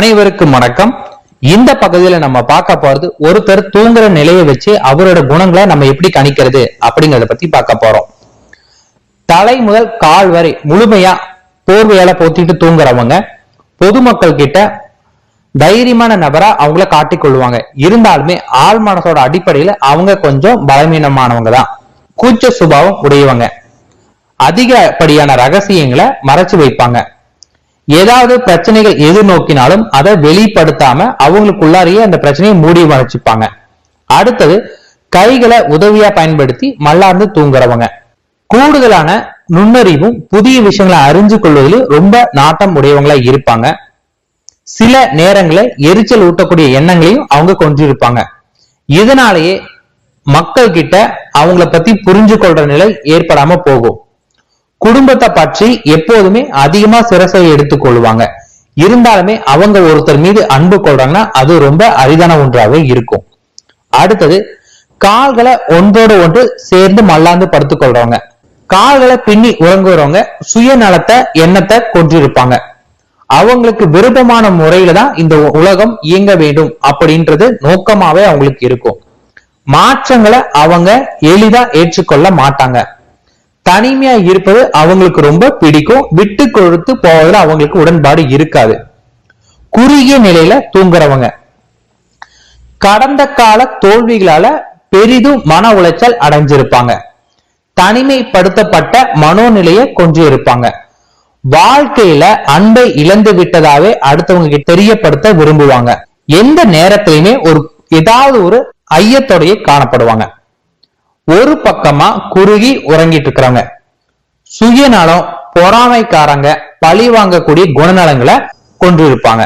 அனைவருக்கும் வணக்கம். இந்த பகுதியில நம்ம பார்க்க போறது ஒருத்தர் தூங்குற நிலையை வச்சு அவரோட குணங்களை நம்ம எப்படி கணிக்கிறது அப்படிங்கறத பத்தி பார்க்க போறோம். தலை முதல் கால் வரை முழுமையா போர்வையால போத்திட்டு தூங்குறவங்க பொதுமக்கள் கிட்ட தைரியமான நபரா அவங்கள காட்டிக்கொள்வாங்க இருந்தாலுமே ஆள் மனசோட அடிப்படையில அவங்க கொஞ்சம் பலவீனமானவங்க தான். கூச்ச சுபாவம் உடையவங்க. அதிகப்படியான ரகசியங்களை மறைச்சு வைப்பாங்க. ஏதாவது பிரச்சனைகள் எது நோக்கினாலும் அதை வெளிப்படுத்தாம அவங்களுக்குள்ளாரியே அந்த பிரச்சனையை மூடி மறைச்சுப்பாங்க. அடுத்தது கைகளை உதவியா பயன்படுத்தி மல்லார்ந்து தூங்குறவங்க. கூடுதலான நுண்ணறிவும் புதிய விஷயங்களை அறிஞ்சு கொள்வதில் ரொம்ப நாட்டம் உடையவங்களா இருப்பாங்க. சில நேரங்களில் எரிச்சல் ஊட்டக்கூடிய எண்ணங்களையும் அவங்க கொண்டிருப்பாங்க இதனாலேயே மக்கள் கிட்ட அவங்கள பத்தி புரிஞ்சு கொள்ற நிலை ஏற்படாம போகும். குடும்பத்தை பற்றி எப்போதுமே அதிகமா சிரசை எடுத்துக்கொள்வாங்க இருந்தாலுமே அவங்க ஒருத்தர் மீது அன்பு கொள்றாங்கன்னா அது ரொம்ப அரிதான ஒன்றாவே இருக்கும். அடுத்தது கால்களை ஒன்றோடு ஒன்று சேர்ந்து மல்லாந்து படுத்துக்கொள்றவங்க கால்களை பின்னி உறங்குறவங்க சுயநலத்தை எண்ணத்தை கொன்றிருப்பாங்க. அவங்களுக்கு விருப்பமான முறையில தான் இந்த உலகம் இயங்க வேண்டும் அப்படின்றது நோக்கமாவே அவங்களுக்கு இருக்கும். மாற்றங்களை அவங்க எளிதா ஏற்றுக்கொள்ள மாட்டாங்க. தனிமையா இருப்பது அவங்களுக்கு ரொம்ப பிடிக்கும். விட்டு கொடுத்து போவதில் அவங்களுக்கு உடன்பாடு இருக்காது. குறுகிய நிலையில தூங்குறவங்க. கடந்த கால தோல்விகளால பெரிதும் மன உளைச்சல் அடைஞ்சிருப்பாங்க. தனிமைப்படுத்தப்பட்ட மனோநிலையை கொஞ்சம் இருப்பாங்க. வாழ்க்கையில அன்பை இழந்து விட்டதாவே அடுத்தவங்க தெரியப்படுத்த விரும்புவாங்க. எந்த நேரத்திலுமே ஒரு ஏதாவது ஒரு ஐயத்தோடையே காணப்படுவாங்க. ஒரு பக்கமா குறுகி உறங்கிட்டு இருக்கிறாங்க சுயநலம் பொறாமைக்காரங்க பழி வாங்கக்கூடிய குணநலங்களை கொண்டிருப்பாங்க.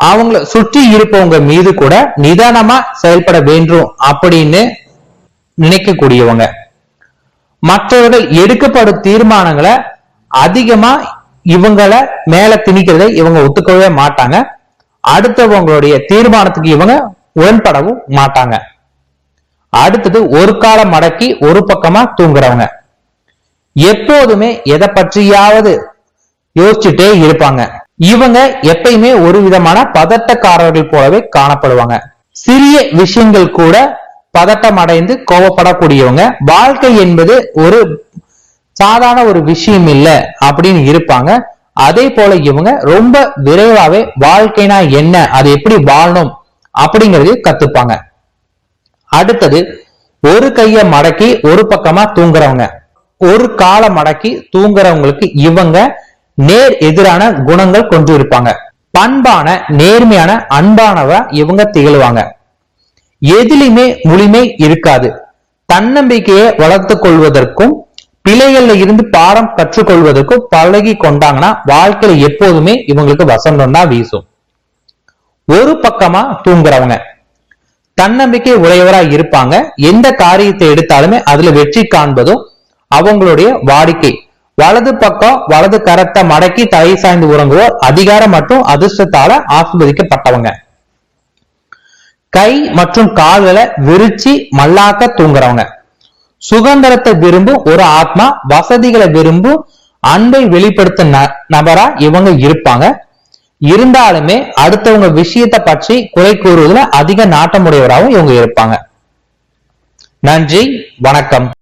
அவங்கள சுற்றி இருப்பவங்க மீது கூட நிதானமா செயல்பட வேண்டும் அப்படின்னு நினைக்கக்கூடியவங்க. மற்றவர்கள் எடுக்கப்படும் தீர்மானங்களை அதிகமா இவங்கள மேல திணிக்கிறதை இவங்க ஒத்துக்கவே மாட்டாங்க. அடுத்தவங்களுடைய தீர்மானத்துக்கு இவங்க உடன்படவும் மாட்டாங்க. அடுத்தது ஒரு காலம் மடக்கி ஒரு பக்கமா தூங்குறவங்க. எப்போதுமே எதை பற்றியாவது யோசிச்சுட்டே இருப்பாங்க. இவங்க எப்பயுமே ஒரு விதமான பதட்டக்காரர்கள் போலவே காணப்படுவாங்க. சிறிய விஷயங்கள் கூட பதட்டம் அடைந்து கோபப்படக்கூடியவங்க வாழ்க்கை என்பது ஒரு சாதாரண ஒரு விஷயம் இல்ல அப்படின்னு இருப்பாங்க. அதே போல இவங்க ரொம்ப விரைவாவே வாழ்க்கைனா என்ன அதை எப்படி வாழணும் அப்படிங்கறதையும் கத்துப்பாங்க. அடுத்தது ஒரு கைய மடக்கி ஒரு பக்கமா தூங்குறவங்க. ஒரு கால மடக்கி தூங்குறவங்களுக்கு இவங்க நேர் எதிரான குணங்கள் கொண்டு இருப்பாங்க. பண்பான நேர்மையான அன்பானவ இவங்க திகழ்வாங்க. எதிலுமே முழுமை இருக்காது. தன்னம்பிக்கையை வளர்த்து கொள்வதற்கும் பிழைகள்ல இருந்து பாடம் கற்றுக்கொள்வதற்கும் பழகி கொண்டாங்கன்னா வாழ்க்கையில எப்போதுமே இவங்களுக்கு வசந்தம் தான் வீசும். ஒரு பக்கமா தூங்குறவங்க. தன்னம்பிக்கை உடையவரா இருப்பாங்க. எந்த காரியத்தை எடுத்தாலுமே அதுல வெற்றி காண்பதும் அவங்களுடைய வாடிக்கை. வலது பக்கம் வலது கரத்தை மடக்கி தலை சாய்ந்து உறங்குவோர் அதிகாரம் மற்றும் அதிர்ஷ்டத்தால ஆசிர்வதிக்கப்பட்டவங்க. கை மற்றும் கால்களை விரிச்சு மல்லாக்க தூங்குறவங்க. சுதந்திரத்தை விரும்பும் ஒரு ஆத்மா வசதிகளை விரும்பும் அன்பை வெளிப்படுத்த நபரா இவங்க இருப்பாங்க. இருந்தாலுமே அடுத்தவங்க விஷயத்தை பற்றி குறை கூறுவதில் அதிக நாட்டமுடையவராகவும் இவங்க இருப்பாங்க. நன்றி வணக்கம்.